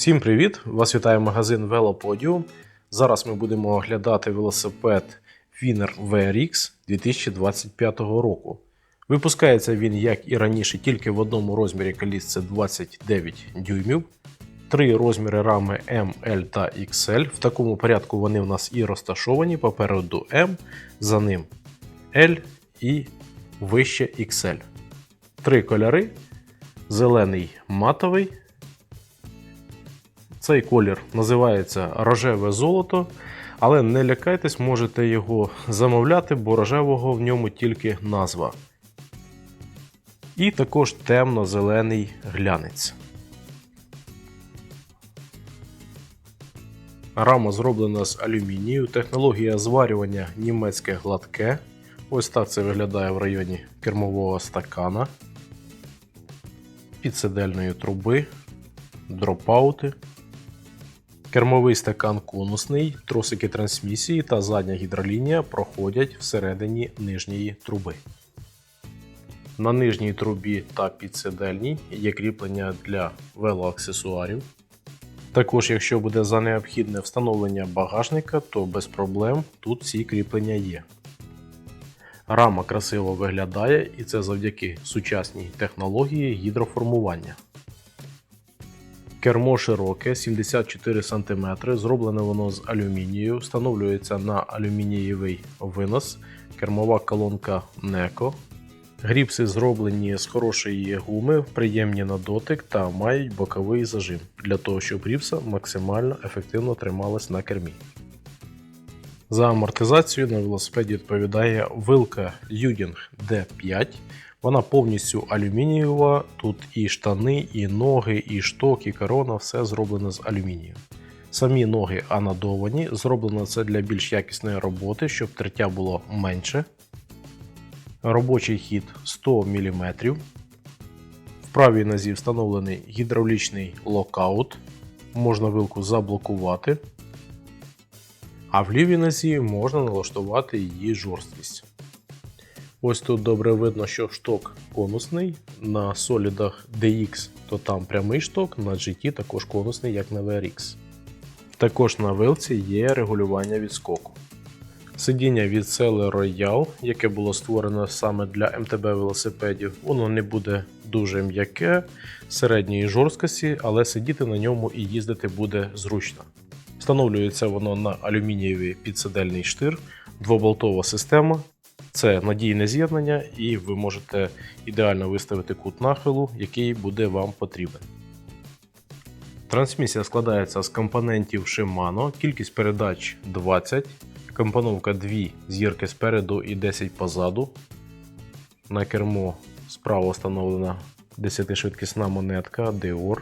Всім привіт! Вас вітає магазин Велоподіум. Зараз ми будемо оглядати велосипед Winner VRX 2025 року. Випускається він, як і раніше, тільки в одному розмірі коліс це 29 дюймів. Три розміри рами M, L та XL. В такому порядку вони у нас і розташовані. Попереду M, за ним L і вище XL. Три кольори: зелений матовий. Цей колір називається рожеве золото, але не лякайтесь, можете його замовляти, бо рожевого в ньому тільки назва. І також темно-зелений глянець. Рама зроблена з алюмінію, технологія зварювання німецьке гладке. Ось так це виглядає в районі кермового стакана, підсидельної труби, дропаути. Кермовий стакан конусний, тросики трансмісії та задня гідролінія проходять всередині нижньої труби. На нижній трубі та підсидельній є кріплення для велоаксесуарів. Також, якщо буде за необхідне встановлення багажника, то без проблем тут ці кріплення є. Рама красиво виглядає і це завдяки сучасній технології гідроформування. Кермо широке, 74 см, зроблене воно з алюмінію, встановлюється на алюмінієвий винос, кермова колонка NECO. Гріпси зроблені з хорошої гуми, приємні на дотик та мають боковий зажим для того, щоб гріпса максимально ефективно трималась на кермі. За амортизацію на велосипеді відповідає вилка Luding D5. Вона повністю алюмінієва. Тут і штани, і ноги, і шток, і корона все зроблено з алюмінію. Самі ноги анодовані, зроблено це для більш якісної роботи, щоб тертя було менше. Робочий хід 100 мм. В правій нозі встановлений гідравлічний локаут. Можна вилку заблокувати. А в лівій нозі можна налаштувати її жорсткість. Ось тут добре видно, що шток конусний. На солідах DX то там прямий шток, на GT також конусний, як на VRX. Також на вилці є регулювання відскоку. Сидіння від Cele Royal, яке було створено саме для МТБ велосипедів, воно не буде дуже м'яке, середньої жорсткості, але сидіти на ньому і їздити буде зручно. Встановлюється воно на алюмінієвий підсидельний штир, двоболтова система. Це надійне з'єднання, і ви можете ідеально виставити кут нахилу, який буде вам потрібен. Трансмісія складається з компонентів Shimano, кількість передач 20, компоновка 2 зірки спереду і 10 позаду. На кермо справа встановлена 10-швидкісна монетка Dior.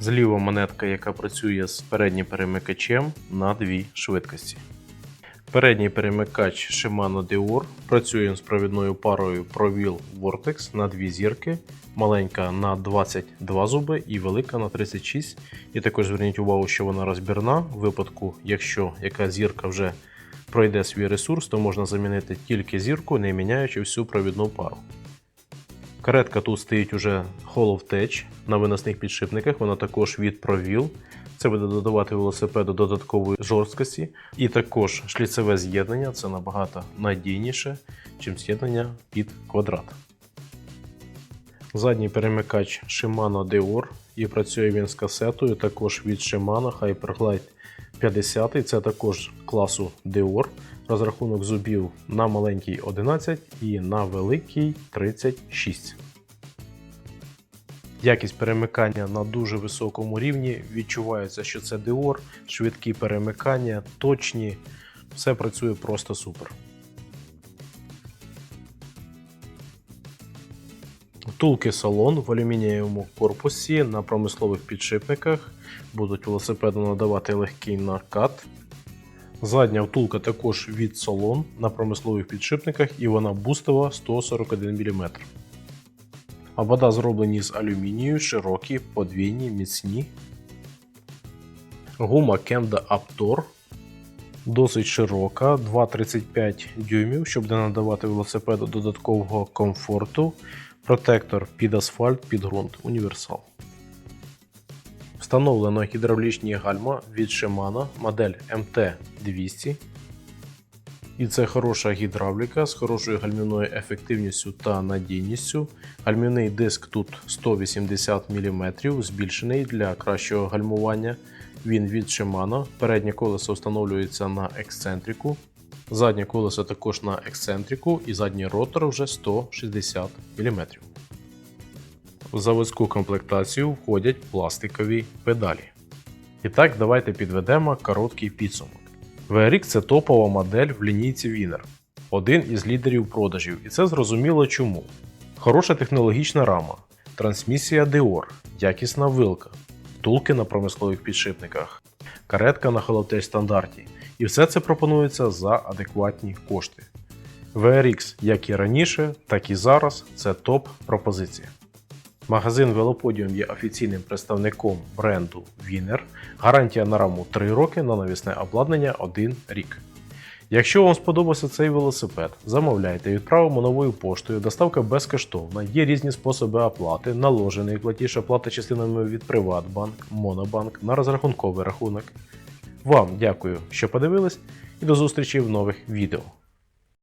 Зліва монетка, яка працює з переднім перемикачем на 2 швидкості. Передній перемикач Shimano Dior працює з провідною парою ProWheel Vortex на дві зірки, маленька на 22 зуби і велика на 36. І також зверніть увагу, що вона розбірна. В випадку, якщо яка зірка вже пройде свій ресурс, то можна замінити тільки зірку, не міняючи всю провідну пару. Каретка тут стоїть уже Hollow Tech на виносних підшипниках, вона також від ProWheel. Це буде додавати велосипеду додаткової жорсткості. І також шліцеве з'єднання це набагато надійніше, ніж з'єднання під квадрат. Задній перемикач Shimano Dior і працює він з касетою, також від Shimano Hyperglide 50. Це також класу Dior. Розрахунок зубів на маленький 11 і на великий 36. Якість перемикання на дуже високому рівні. Відчувається, що це Dior, швидкі перемикання, точні. Все працює просто супер. Втулки салон в алюмінієвому корпусі на промислових підшипниках будуть велосипеду надавати легкий накат. Задня втулка також від салон на промислових підшипниках і вона бустова 141 мм. Обода зроблені з алюмінію, широкі, подвійні, міцні. Гума Kenda Aptor досить широка, 2,35 дюймів, щоб не надавати велосипеду додаткового комфорту. Протектор під асфальт, під ґрунт, універсал. Встановлено гідравлічні гальма від Shimano модель MT200. І це хороша гідравліка з хорошою гальмівною ефективністю та надійністю. Гальмівний диск тут 180 мм, збільшений для кращого гальмування. Він від Shimano. Переднє колесо встановлюється на ексцентрику. Заднє колесо також на ексцентрику і задній ротор вже 160 мм. В заводську комплектацію входять пластикові педалі. І так, давайте підведемо короткий підсумок. VRX це топова модель в лінійці Wiener, один із лідерів продажів, і це зрозуміло чому. Хороша технологічна рама, трансмісія Dior, якісна вилка, втулки на промислових підшипниках, каретка на холотеч стандарті. І все це пропонується за адекватні кошти. VRX, як і раніше, так і зараз це топ пропозиція. Магазин Велоподіум є офіційним представником бренду Wiener. Гарантія на раму 3 роки, на навісне обладнання 1 рік. Якщо вам сподобався цей велосипед, замовляйте, відправимо новою поштою, доставка безкоштовна, є різні способи оплати, наложений платіж, оплата частинами від Приватбанк, Монобанк на розрахунковий рахунок. Вам дякую, що подивились, і до зустрічі в нових відео.